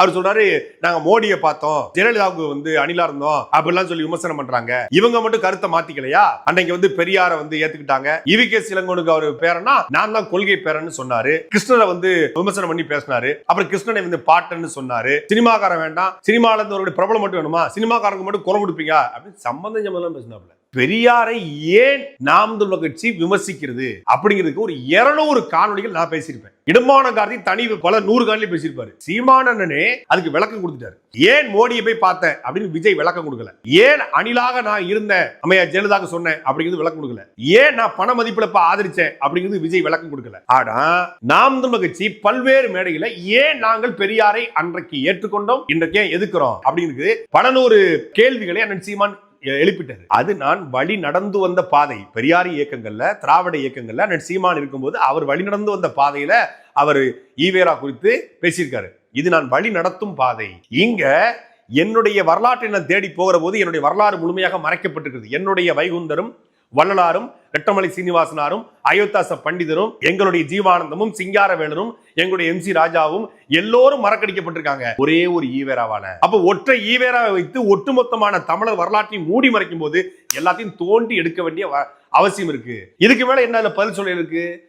அவர் சொல்றாரு நாங்க மோடியை பார்த்தோம் ஜெயலலிதாவுக்கு வந்து அணிலா இருந்தோம் அப்படிலாம் சொல்லி விமர்சனம் பண்றாங்க. இவங்க மட்டும் கருத்தை மாத்திக்கலையா? அன்னைக்கு வந்து பெரியார வந்து ஏத்துக்கிட்டாங்க. இவிகே சிலங்கோனுக்கு அவர் பேரனா நான் தான் கொள்கை பேரன்னு சொன்னாரு. கிருஷ்ணரை வந்து விமர்சனம் பண்ணி பேசினாரு. அப்புறம் கிருஷ்ணனை வந்து பாட்டன்னு சொன்னாரு. சினிமாக்காரன் வேண்டாம். சினிமால இருந்து ஒரு பிரபலம் மட்டும் வேணுமா? சினிமாக்காரங்க மட்டும் குறை கொடுப்பீங்க அப்படின்னு சம்பந்தம் சம்பந்தம் பேசினாப்ல பெரியாரை ஏன் நாம் தமிழர் கட்சி விமர்சிக்கிறது அப்படிங்கிறதுக்கு ஒரு இருநூறு காணொளிகள் நான் பேசியிருப்பேன். இடுமான கார்த்தி தனி பல நூறு காணொலி பேசியிருப்பாரு. சீமானனே அதுக்கு விளக்கம் கொடுத்துட்டாரு. ஏன் மோடியை போய் பார்த்தேன் அப்படின்னு விஜய் விளக்கம் கொடுக்கல. ஏன் அணிலாக நான் இருந்தேன்? அமையா ஜெயலலிதாக்கு சொன்னேன் அப்படிங்கிறது விளக்கம் கொடுக்கல. ஏன் நான் பண மதிப்பிழப்ப ஆதரிச்சேன் அப்படிங்கிறது விஜய் விளக்கம் கொடுக்கல. ஆனா நாம் தமிழர் கட்சி பல்வேறு மேடையில ஏன் நாங்கள் பெரியாரை அன்றைக்கு ஏற்றுக்கொண்டோம்? இன்றைக்கே எதுக்கிறோம்? அப்படிங்கிறது பல நூறு கேள்விகளை அண்ணன் சீமான் எ- அது நான் வழி நடந்து வந்த பாதை. பெரியார் இயக்கங்கள்ல திராவிட இயக்கங்கள்ல நான் சீமான் இருக்கும்போது அவர் வழி நடந்து வந்த பாதையில அவர் ஈவேரா குறித்து பேசியிருக்காரு. இது நான் வழி நடத்தும் பாதை. இங்க என்னுடைய வரலாற்றை நான் தேடி போகிற போது என்னுடைய வரலாறு முழுமையாக மறைக்கப்பட்டிருக்கிறது. என்னுடைய வைகுந்தரும் வள்ளலாரும் வெட்டமலை சீனிவாசனாரும் அயோத்தாச பண்டிதரும் எங்களுடைய ஜீவானந்தமும் சிங்காரவேலரும் எங்களுடைய எம் சி ராஜாவும் எல்லோரும் மறக்கடிக்கப்பட்டிருக்காங்க. ஒரே ஒரு ஈவேராவான. அப்ப ஒற்றை ஈவேராவை வைத்து ஒட்டுமொத்தமான தமிழர் வரலாற்றை மூடி மறைக்கும் போது எல்லாத்தையும் தோண்டி எடுக்க வேண்டிய அவசியம் இருக்கு. இதுக்கு மேல என்ன பதில் சொல்ல இருக்கு